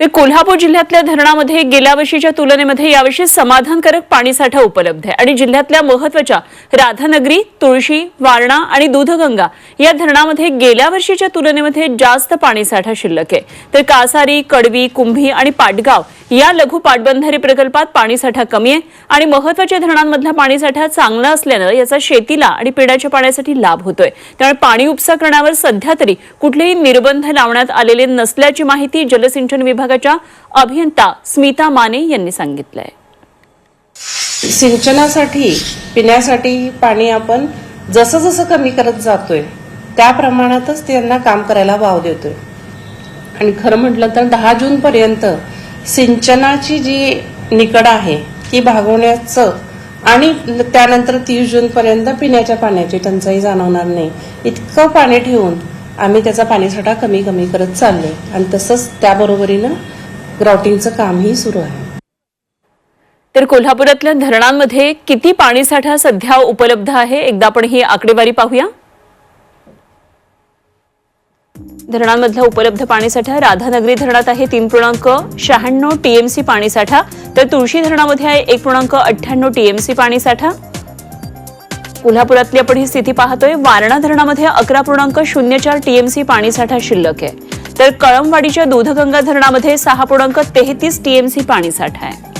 तर कोल्हापूर जिल्ह्यातल्या धरणामध्ये गेल्या वर्षीच्या तुलनेमध्ये यावर्षी समाधानकारक पाणीसाठा उपलब्ध आहे. आणि जिल्ह्यातल्या महत्त्वाच्या राधानगरी तुळशी वारणा आणि दूधगंगा या धरणामध्ये गेल्या वर्षीच्या तुलनेमध्ये जास्त पाणीसाठा शिल्लक आहे. तर कासारी कडवी कुंभी आणि पाटगाव या लघु पाटबंधारे प्रकल्पात पाणीसाठा कमी आहे आणि महत्त्वाच्या धरणांमधला पाणीसाठा चांगला असल्यानं याचा शेतीला आणि पिण्याच्या पाण्यासाठी लाभ होतोय. त्यामुळे पाणी उपसा करण्यावर सध्या तरी कुठलेही निर्बंध लावण्यात आलेले नसल्याची माहिती जलसिंचन विभाग विभागाच्या अभियंता स्मिता माने यांनी सांगितलंय. सिंचनासाठी पिण्यासाठी पाणी आपण जसं जसं कमी करत जातोय त्या प्रमाणातच त्यांना काम करायला वाव देतोय. आणि खरं म्हटलं तर दहा जून पर्यंत सिंचनाची जी निकड आहे ती भागवण्याचं आणि त्यानंतर तीस जून पर्यंत पिण्याच्या पाण्याची टंचाई जाणवणार नाही. इतकं पाणी ठेवून आम्ही त्याचा पाणीसाठा कमी कमी करत चाललोय. आणि तसंच त्याबरोबरीनं ग्राउटिंगचं कामही सुरू आहे. तर कोल्हापुरातल्या धरणांमध्ये किती पाणीसाठा सध्या उपलब्ध आहे? एकदा आपण ही आकडेवारी पाहूया. धरणांमधला उपलब्ध पाणीसाठा राधानगरी धरणात आहे तीन पूर्णांक शहाण्णव टीएमसी पाणीसाठा. तर तुळशी धरणामध्ये आहे एक पूर्णांक अठ्ठ्याण्णव टीएमसी पाणीसाठा. कोल्हापुरातली आपण ही स्थिती पाहतोय. वारणा धरणामध्ये अकरा पूर्णांक शून्य चार टीएमसी पाणीसाठा शिल्लक आहे. तर कळमवाडीच्या दूधगंगा धरणामध्ये सहा पूर्णांक तेहतीस टीएमसी पाणीसाठा आहे.